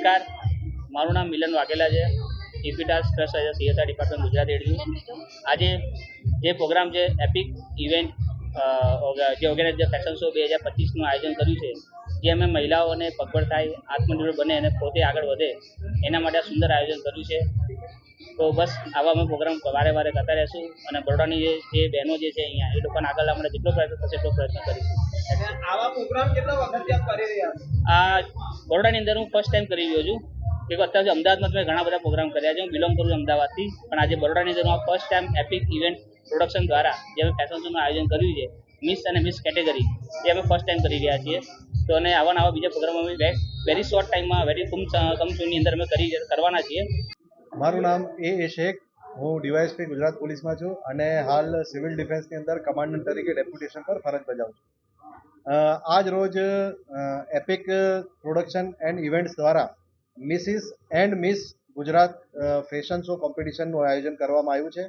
નમસ્કાર. મારું નામ મિલન વાઘેલા છે. ઇફિટાસ trust as CSR department Gujarat એડ્યુ આજે જે પ્રોગ્રામ છે એપિક ઇવેન્ટ જે ઓર્ગેનાઇઝ ફેશન શો બે હજાર પચીસનું આયોજન કર્યું છે, જે અમે મહિલાઓને પગભર થાય, આત્મનિર્ભર બને અને પોતે આગળ વધે, એના માટે આ સુંદર આયોજન કર્યું છે. તો બસ આવા અમે પ્રોગ્રામ વારે વારે કરતા રહેશું અને બરોડાની જે બહેનો જે છે અહીંયા એ લોકોને આગળ લાવવા જેટલો પ્રયત્ન થશે એટલો પ્રયત્ન કરીશું. આવા પ્રોગ્રામ કેટલા વખતથી આપ કરી રહ્યા આ બરોડાની અંદર હું ફર્સ્ટ ટાઈમ કરી રહ્યો છું. કે અત્યારે અમદાવાદમાં મેં ઘણા બધા પ્રોગ્રામ કર્યા છે. હું બિલોંગ કરું છું અમદાવાદથી પણ આજે બરોડાની અંદર હું first time epic event production દ્વારા જે અમે ફેશન શોનું આયોજન કર્યું છે મિસ અને મિસ કેટેગરી એ અમે ફર્સ્ટ ટાઈમ કરી રહ્યા છીએ. તો અને આવા નવા બીજા પ્રોગ્રામ અમે વેરી શોર્ટ ટાઈમમાં વેરી કમ કમ સમયની અંદર અમે કરી કરવાના છીએ. મારું નામ એ એ શેખ. હું ડીવાયએસપી ગુજરાત પોલીસમાં છું અને હાલ સિવિલ ડિફેન્સની અંદર કમાન્ડન્ટ તરીકે ડેપ્યુટેશન પર ફરજ બજાવું છું. આજ રોજ એપિક પ્રોડક્શન એન્ડ ઇવેન્ટ્સ દ્વારા Mrs and Miss Gujarat fashion show કોમ્પિટિશનનું આયોજન કરવામાં આવ્યું છે.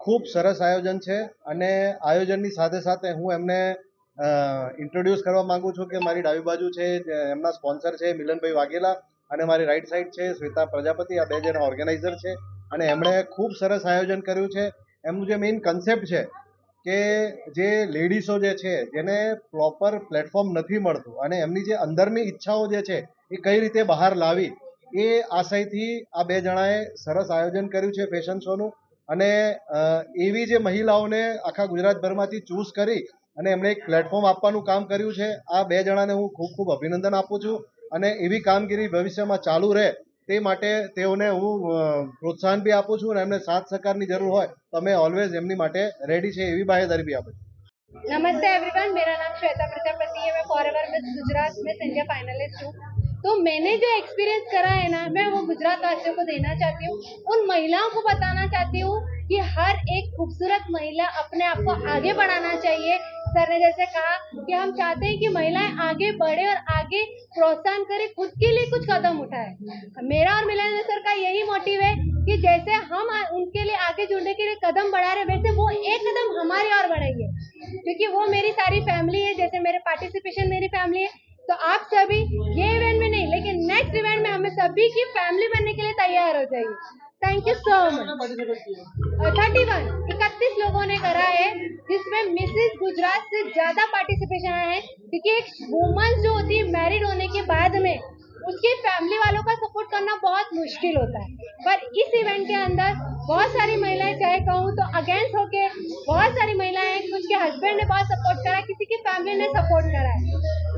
ખૂબ સરસ આયોજન છે અને આયોજનની સાથે સાથે હું એમને ઇન્ટ્રોડ્યુસ કરવા માગું છું કે મારી ડાબી બાજુ છે એમના સ્પોન્સર છે મિલનભાઈ વાઘેલા. અને મારી રાઈટ સાઈડ છે, શ્વેતા પ્રજાપતિ, આ બે જણા ઓર્ગેનાઇઝર છે. અને એમણે ખૂબ સરસ આયોજન કર્યું છે. એમનું જે મેઇન કન્સેપ્ટ છે કે જે લેડીઝો જે છે, જેને પ્રોપર પ્લેટફોર્મ નથી મળતું અને એમની જે અંદરની ઈચ્છાઓ જે છે, એ કઈ રીતે બહાર લાવી, એ આશયથી આ બે જણાએ સરસ આયોજન કર્યું છે ફેશન શોનું અને એવી જે મહિલાઓને આખા ગુજરાતભરમાંથી ચૂઝ કરી અને એમણે એક પ્લેટફોર્મ આપવાનું કામ કર્યું છે. આ બે જણાને હું ખૂબ ખૂબ અભિનંદન આપું છું. અને એવી કામગીરી ભવિષ્યમાં ચાલુ રહે તે માટે તેઓને હું અ, પ્રોત્સાહન બી આપું છું અને એમને સાથ સહકારની જરૂર હોય તો અમે ઓલવેઝ એમની માટે રેડી છે એવી બાહેધરી બી આપું છું नमस्ते एवरीवन मेरा नाम श्वेता प्रजापति है मैं forever Miss Gujarat Miss India finalist हूँ तो मैंने जो एक्सपीरियंस करा है ना मैं वो गुजरात वासियों को देना चाहती हूँ उन महिलाओं को बताना चाहती हूँ कि हर एक खूबसूरत महिला अपने आप को आगे बढ़ाना चाहिए सर ने जैसे कहा कि हम चाहते हैं कि महिलाएँ आगे बढ़े और आगे प्रोत्साहन करे, खुद के लिए कुछ कदम उठाए। मेरा और मिलन सर का यही मोटिव है कि जैसे हम उनके लिए आगे जुड़ने के लिए कदम बढ़ा रहे वैसे वो एक कदम हमारी और बढ़ाइए क्योंकि वो मेरी सारी फैमिली है, जैसे मेरे पार्टिसिपेशन मेरी फैमिली है। तो आप सभी ये इवेंट में नहीं, लेकिन नेक्स्ट इवेंट में हमें सभी की फैमिली बनने के लिए तैयार हो जाइए। Thank you so much thirty one इकतीस लोगों ने करा है, जिसमें मिसेस गुजरात से ज़्यादा पार्टिसिपेशन आया है, क्योंकि एक वुमन जो होती है मैरिड होने के बाद में, उसके फैमिली वालों का सपोर्ट करना बहुत मुश्किल होता है। पर इस इवेंट के अंदर बहुत सारी महिलाएँ, चाहे कहूँ तो अगेंस्ट होके बहुत सारी महिलाएँ कुछ के हस्बैंड ने बहुत सपोर्ट करा, किसी की फैमिली ने सपोर्ट करा है।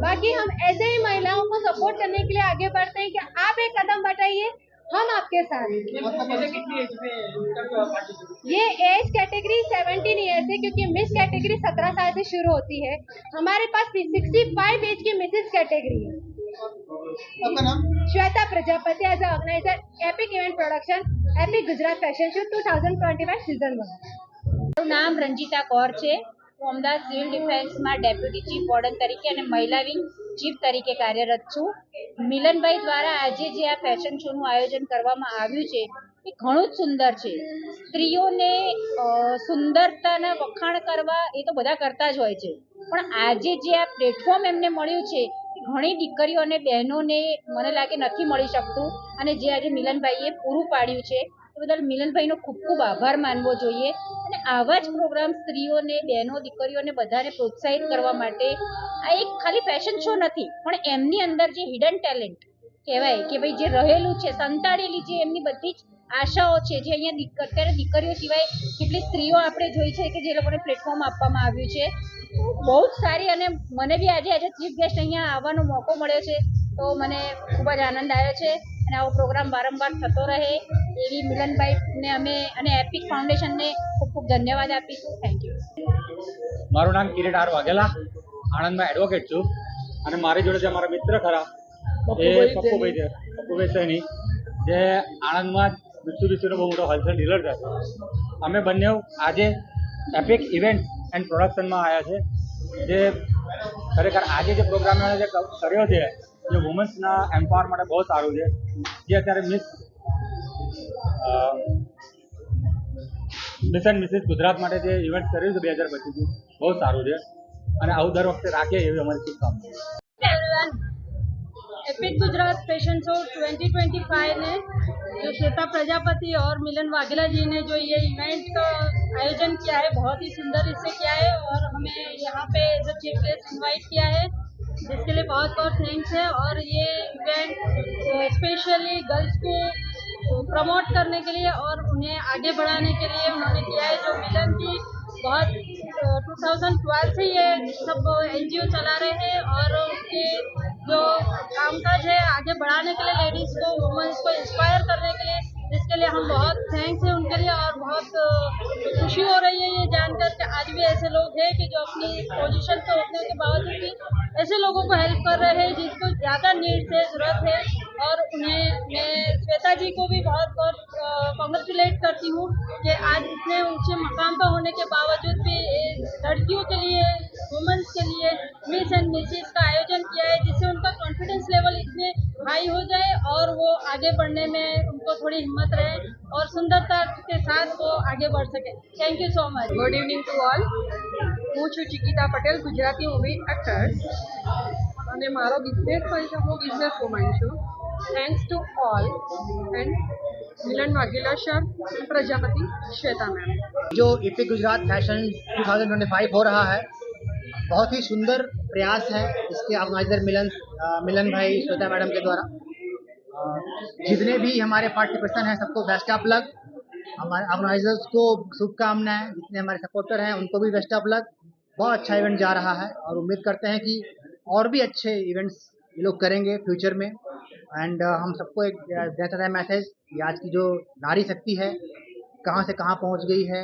बाकी हम ऐसे ही महिलाओं को सपोर्ट करने के लिए आगे बढ़ते हैं कि आप एक कदम बढ़ाइए हम आपके साथ हैं। मतलब मुझे कितनी एज में इनका पार्टिसिपेट ये एज कैटेगरी 17 ईयर है क्योंकि मिस कैटेगरी 17 साल से शुरू होती है हमारे पास 65 एज की मिसेस कैटेगरी है आपका नाम Shweta Prajapati as organiser epic event production epic Gujarat fashion show 2025 season one મારું નામ રંજીતા કૌર છે હું અમદાવાદ સિવિલ ડિફેન્સમાં ડેપ્યુટી ચીફ વોર્ડન તરીકે અને મહિલા વિંગ ચીફ તરીકે કાર્યરત છું મિલનભાઈ દ્વારા આજે જે આ ફેશન શોનું આયોજન કરવામાં આવ્યું છે, એ ઘણું જ સુંદર છે. સ્ત્રીઓને સુંદરતાના વખાણ કરવા એ તો બધા કરતા જ હોય છે. પણ આજે જે આ પ્લેટફોર્મ એમને મળ્યું છે ઘણી દીકરીઓ અને બહેનોને મને લાગે નથી મળી શકતું અને જે આજે મિલનભાઈએ પૂરું પાડ્યું છે એ બદલ મિલનભાઈનો ખૂબ ખૂબ આભાર માનવો જોઈએ અને આવા જ પ્રોગ્રામ સ્ત્રીઓને, બહેનો, દીકરીઓને બધાને પ્રોત્સાહિત કરવા માટે આ એક ખાલી ફેશન શો નથી, પણ એમની અંદર જે હિડન ટેલેન્ટ કહેવાય કે ભાઈ જે રહેલું છે, સંતાડેલી જે એમની બધી જ આશાઓ છે, જે અહીંયા અત્યારે દીકરીઓ સિવાય કેટલી સ્ત્રીઓ આપણે જોઈ છે કે જે લોકોને પ્લેટફોર્મ આપવામાં આવ્યું છે. બહુ જ સારી અને મને બી આજે આજે ચીફ ગેસ્ટ અહીંયા આવવાનો મોકો મળ્યો છે, તો મને ખૂબ જ આનંદ આવ્યો છે અને આવો પ્રોગ્રામ વારંવાર થતો રહે. એવી મિલનભાઈને અમે અને એપિક ફાઉન્ડેશનને ખૂબ ખૂબ ધન્યવાદ આપીશું. થેન્ક યુ મારું નામ કિરીટ આર વાઘેલા. આણંદમાં એડવોકેટ છું. અને મારી જોડે જે મારા મિત્ર ખરા એ પપ્પુભાઈ છે. પપ્પુભાઈ સૈની જે આણંદમાં મિત્સુબિસીનો બહુ મોટો હોલસેલ ડીલર છે. અમે બંને આજે એપિક ઇવેન્ટ એન્ડ પ્રોડક્શનમાં આવ્યા છે. જે ખરેખર આજે જે પ્રોગ્રામ જે કર્યો છે જે વુમન્સના એમ્પાવર માટે બહુ સારું છે. જે અત્યારે Miss miss and Mrs Gujarat માટે જે ઇવેન્ટ કર્યું છે બે હજાર પચીસનું બહુ સારું છે અને આવું દર વખતે રાખે એવી અમારી શુભકામના एपिक गुजरात फैशन शो 2025 ने जो श्वेता प्रजापति और मिलन वाघेला जी ने जो ये इवेंट का आयोजन किया है बहुत ही सुंदर इससे किया है और हमें यहाँ पे as a chief guest invite किया है जिसके लिए बहुत बहुत थैंक्स है और ये इवेंट स्पेशली गर्ल्स को प्रमोट करने के लिए और उन्हें आगे बढ़ाने के लिए उन्होंने किया है। जो मिलन की बहुत टू थाउज़ेंड ट्वेल्व से ये सब एनजीओ चला रहे हैं और उनके जो कामकाज है आगे बढ़ाने के लिए लेडीज़ को वुमेन्स को इंस्पायर करने के लिए, इसके लिए हम बहुत थैंक्स हैं उनके लिए और बहुत खुशी हो रही भी ऐसे लोग हैं कि जो अपनी पोजीशन पे होने के बावजूद भी ऐसे लोगों को हेल्प कर रहे हैं जिसको ज़्यादा नीड्स है ज़रूरत है। और उन्हें, मैं श्वेता जी को भी बहुत बहुत कॉन्ग्रेचुलेट करती हूँ कि आज इतने ऊँचे मकाम पर होने के बावजूद भी लड़कियों के लिए वुमेंस के लिए मिस एंड मिसिस का आयोजन किया है, जिससे उनका कॉन्फिडेंस लेवल इतने हाई हो जाए और वो आगे बढ़ने में उनको थोड़ी हिम्मत रहे और सुंदरता के साथ वो आगे बढ़ सके thank you so much good evening to all હું છું ચિકિતા પટેલ ગુજરાતી મૂવી એક્ટર અને મારો બિઝનેસ પણ છે હું બિઝનેસ વુમન છું thanks to all and Milan Vaghela sir Prajapati Shweta ma'am जो ईपी गुजरात फैशन 2025 हो रहा है बहुत ही सुंदर प्रयास है इसके ऑर्गेनाइजर मिलन मिलन भाई श्वेता मैडम के द्वारा। जितने भी हमारे पार्टिसिपेशन हैं, सबको बेस्ट ऑफ़ लक हमारे ऑर्गेनाइजर्स को शुभकामनाएँ, जितने हमारे सपोर्टर हैं, उनको भी बेस्ट ऑफ़ लक बहुत अच्छा इवेंट जा रहा है और उम्मीद करते हैं कि और भी अच्छे इवेंट्स ये लोग करेंगे फ्यूचर में। एंड हम सबको एक चाहते हैं मैसेज कि आज की जो नारी शक्ति है, कहाँ से कहाँ पहुँच गई है।